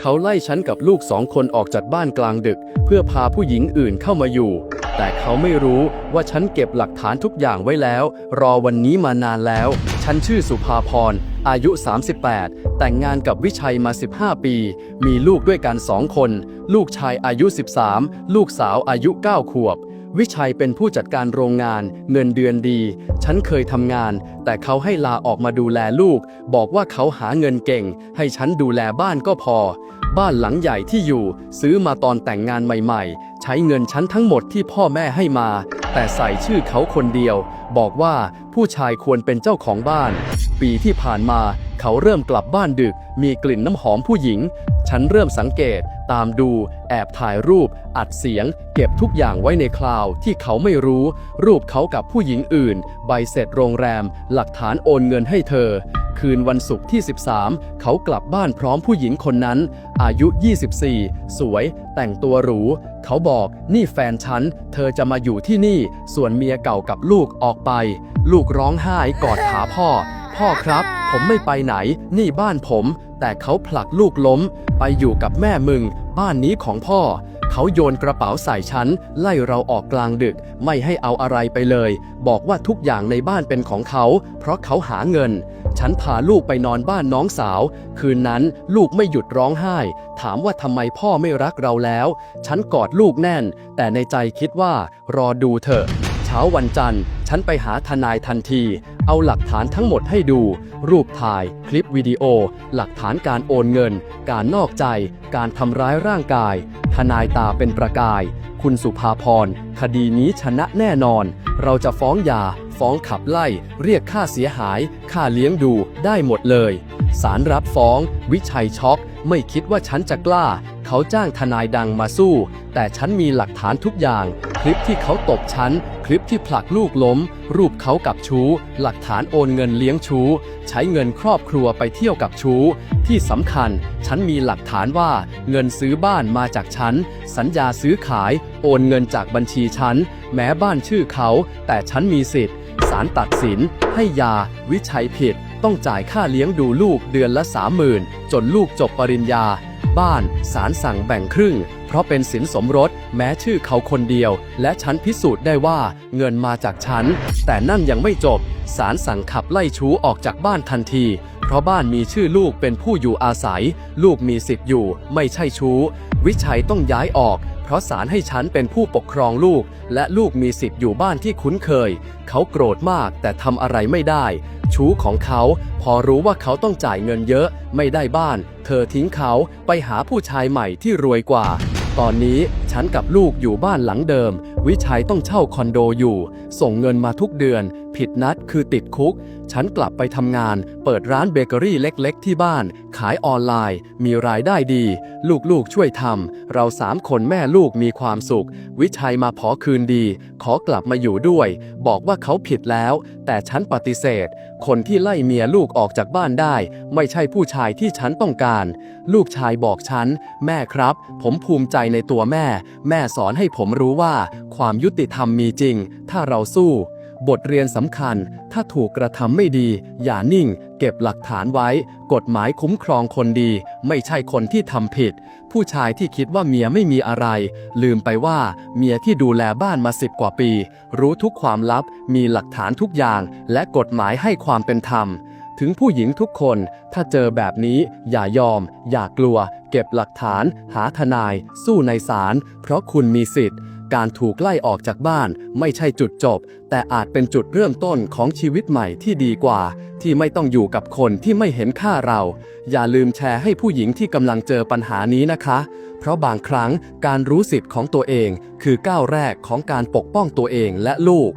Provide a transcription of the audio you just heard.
เขาไล่ฉันกับลูกสองคนออกจากบ้านกลางดึก เพื่อพาผู้หญิงอื่นเข้ามาอยู่ แต่เขาไม่รู้ว่าฉันเก็บหลักฐานทุกอย่างไว้แล้ว รอวันนี้มานานแล้ว ฉันชื่อสุภาพร อายุ 38 แต่งงานกับวิชัยมา 15 ปี มีลูกด้วยกันสองคน ลูกชายอายุ 13 ลูกสาวอายุ 9 ขวบ วิชัยเป็นผู้จัดการโรงงาน เงินเดือนดี ฉันเคยทำงาน แต่เขาให้ลาออกมาดูแลลูก บอกว่าเขาหาเงินเก่ง ให้ฉันดูแลบ้านก็พอ บ้านหลังใหญ่ที่อยู่ ซื้อมาตอนแต่งงานใหม่ๆ ใช้เงินฉันทั้งหมดที่พ่อแม่ให้มา แต่ใส่ชื่อเขาคนเดียว บอกว่าผู้ชายควรเป็นเจ้าของบ้าน ปีที่ผ่านมา เขาเริ่มกลับบ้านดึก มีกลิ่นน้ำหอมผู้หญิง ฉันเริ่มสังเกต ตามดู แอบถ่ายรูป อัดเสียง เก็บทุกอย่างไว้ในคลาวที่เขาไม่รู้ รูปเขากับผู้หญิงอื่น ใบเสร็จโรงแรม หลักฐานโอนเงินให้เธอ คืนวันศุกร์ที่ 13 เขากลับบ้านพร้อมผู้หญิงคนนั้น อายุ 24 สวย แต่งตัวหรู เขาบอกนี่แฟนฉัน เธอจะมาอยู่ที่นี่ ส่วนเมียเก่ากับลูกออกไป ลูกร้องไห้กอดขาพ่อ พ่อครับ ผมไม่ไปไหน นี่บ้านผม แต่เขาผลักลูกล้ม ไปอยู่กับแม่มึง บ้านนี้ของพ่อ เขาโยนกระเป๋าใส่ฉัน ไล่เราออกกลางดึก ไม่ให้เอาอะไรไปเลย บอกว่าทุกอย่างในบ้านเป็นของเขา เพราะเขาหาเงิน ฉันพาลูกไปนอนบ้านน้องสาว คืนนั้นลูกไม่หยุดร้องไห้ ถามว่าทำไมพ่อไม่รักเราแล้ว ฉันกอดลูกแน่น แต่ในใจคิดว่ารอดูเถอะ เช้าวันจันทร์ ฉันไปหาทนายทันที เอาหลักฐานทั้งหมดให้ดู รูปถ่าย คลิปวิดีโอ หลักฐานการโอนเงิน การนอกใจ การทำร้ายร่างกาย ทนายตาเป็นประกาย คุณสุภาพร คดีนี้ชนะแน่นอน เราจะฟ้องยา ฟ้องขับไล่ เรียกค่าเสียหาย ค่าเลี้ยงดูได้หมดเลยศาลรับฟ้อง วิชัยช็อก ไม่คิดว่าฉันจะกล้า เขาจ้างทนายดังมาสู้ แต่ฉันมีหลักฐานทุกอย่าง คลิปที่เขาตบฉัน คลิปที่ผลักลูกล้ม รูปเขากับชู้ หลักฐานโอนเงินเลี้ยงชู้ ใช้เงินครอบครัวไปเที่ยวกับชู้ ที่สำคัญ ฉันมีหลักฐานว่าเงินซื้อบ้านมาจากฉัน สัญญาซื้อขาย โอนเงินจากบัญชีฉัน แม้บ้านชื่อเขา แต่ฉันมีสิทธิ์ศาลตัดสิน ให้ยา วิชัยผิด ต้องจ่ายค่าเลี้ยงดูลูกเดือนละสามหมื่นจนลูกจบปริญญา บ้านศาลสั่งแบ่งครึ่ง เพราะเป็นสินสมรสแม้ชื่อเขาคนเดียว และฉันพิสูจน์ได้ว่าเงินมาจากฉัน แต่นั่นยังไม่จบศาลสั่งขับไล่ชู้ออกจากบ้านทันที เพราะบ้านมีชื่อลูกเป็นผู้อยู่อาศัย ลูกมีสิทธิ์อยู่ ไม่ใช่ชู้วิชัยต้องย้ายออกเพราะศาลให้ฉันเป็นผู้ปกครองลูก และลูกมีสิทธิ์อยู่บ้านที่คุ้นเคย เขาโกรธมากแต่ทำอะไรไม่ได้ ชู้ของเขา พอรู้ว่าเขาต้องจ่ายเงินเยอะไม่ได้บ้าน เธอทิ้งเขาไปหาผู้ชายใหม่ที่รวยกว่า ตอนนี้ฉันกับลูกอยู่บ้านหลังเดิม วิชัยต้องเช่าคอนโดอยู่ ส่งเงินมาทุกเดือน ผิดนัดคือติดคุก ฉันกลับไปทำงาน เปิดร้านเบเกอรี่เล็กๆ ที่บ้าน ขายออนไลน์ มีรายได้ดี ลูกๆช่วยทำ เราสามคนแม่ลูกมีความสุข วิชัยมาขอคืนดี ขอกลับมาอยู่ด้วย บอกว่าเขาผิดแล้ว แต่ฉันปฏิเสธ คนที่ไล่เมียลูกออกจากบ้านได้ ไม่ใช่ผู้ชายที่ฉันต้องการ ลูกชายบอกฉัน แม่ครับ ผมภูมิใจในตัวแม่ แม่สอนให้ผมรู้ว่า ความยุติธรรมมีจริง ถ้าเราสู้ บทเรียนสำคัญ ถ้าถูกกระทำไม่ดี อย่านิ่ง เก็บหลักฐานไว้ กฎหมายคุ้มครองคนดี ไม่ใช่คนที่ทำผิด ผู้ชายที่คิดว่าเมียไม่มีอะไร ลืมไปว่า เมียที่ดูแลบ้านมาสิบกว่าปี รู้ทุกความลับ มีหลักฐานทุกอย่าง และกฎหมายให้ความเป็นธรรมถึงผู้หญิงทุกคน ถ้าเจอแบบนี้ อย่ายอม อย่ากลัว เก็บหลักฐาน หาทนาย สู้ในศาล เพราะคุณมีสิทธิ์ การถูกไล่ออกจากบ้านไม่ใช่จุดจบ แต่อาจเป็นจุดเริ่มต้นของชีวิตใหม่ที่ดีกว่า ที่ไม่ต้องอยู่กับคนที่ไม่เห็นค่าเรา อย่าลืมแชร์ให้ผู้หญิงที่กำลังเจอปัญหานี้นะคะ เพราะบางครั้งการรู้สิทธิ์ของตัวเอง คือก้าวแรกของการปกป้องตัวเองและลูก